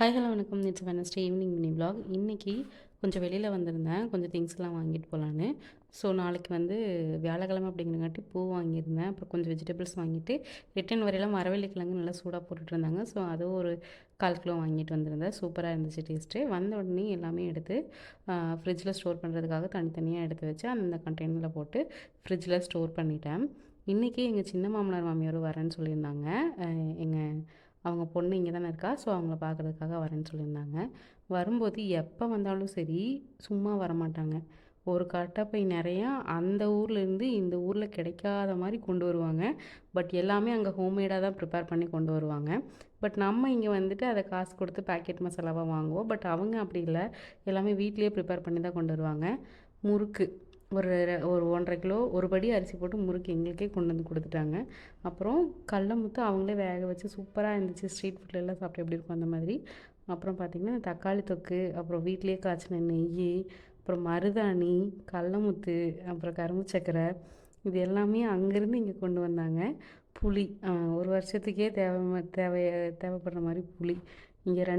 Hi hello வணக்கம். It's Wednesday evening mini vlog இன்றைக்கி கொஞ்சம் வெளியில் வந்திருந்தேன். கொஞ்சம் திங்ஸ்லாம் வாங்கிட்டு போகலான்னு ஸோ நாளைக்கு வந்து வியாழக்கிழமை அப்படிங்கிறங்காட்டி பூ வாங்கியிருந்தேன். அப்புறம் கொஞ்சம் வெஜிடபிள்ஸ் வாங்கிட்டு ரிட்டன் வரையெல்லாம் மரவள்ளிக்கிழங்கு நல்லா சூடாக போட்டுட்ருந்தாங்க ஸோ அதுவும் ஒரு கால் கிலோ வாங்கிட்டு வந்திருந்தேன். சூப்பராக இருந்துச்சு டேஸ்ட்டு வந்த உடனே எல்லாமே எடுத்து ஃப்ரிட்ஜில் ஸ்டோர் பண்ணுறதுக்காக தனித்தனியாக எடுத்து வச்சு அந்த கண்டெய்னரில் போட்டு ஃப்ரிட்ஜில் ஸ்டோர் பண்ணிட்டேன். இன்றைக்கி எங்கள் சின்ன மாமனார் மாமியாரும் வரேன்னு சொல்லியிருந்தாங்க. எங்கள் அவங்க பொண்ணு இங்கே தானே இருக்கா? ஸோ அவங்கள பார்க்குறதுக்காக வரேன்னு சொல்லியிருந்தாங்க. வரும்போது எப்போ வந்தாலும் சரி சும்மா வரமாட்டாங்க. ஒரு கட்டப்பை நிறையா அந்த ஊர்லேருந்து இந்த ஊரில் கிடைக்காத மாதிரி கொண்டு வருவாங்க. பட் எல்லாமே அங்கே ஹோம்மேடாக தான் ப்ரிப்பேர் பண்ணி கொண்டு வருவாங்க. பட் நம்ம இங்கே வந்துட்டு அதை காசு கொடுத்து பேக்கெட் மசாலாவாக வாங்குவோம். பட் அவங்க அப்படி இல்லை. எல்லாமே வீட்லேயே ப்ரிப்பேர் பண்ணி தான் கொண்டு வருவாங்க. முறுக்கு. ஒரு ஒரு ஒன்றரை கிலோ ஒரு படி அரிசி போட்டு முறுக்கு எங்களுக்கே கொண்டு வந்து கொடுத்துட்டாங்க. அப்புறம் கடல முத்து அவங்களே வேக வச்சு சூப்பராக இருந்துச்சு. ஸ்ட்ரீட் ஃபுட்லலாம் சாப்பிட்டு எப்படி இருக்கும் அந்த மாதிரி. அப்புறம் பார்த்திங்கன்னா தக்காளி தொக்கு அப்புறம் வீட்டிலேயே காய்ச்சின நெய் அப்புறம் மருதாணி கடலமுத்து அப்புறம் கரும்பு சக்கரை இது எல்லாமே அங்கேருந்து இங்கே கொண்டு வந்தாங்க. புளி ஒரு வருஷத்துக்கே தேவை தேவை தேவைப்படுற மாதிரி புளி. இங்கே ரெண்டு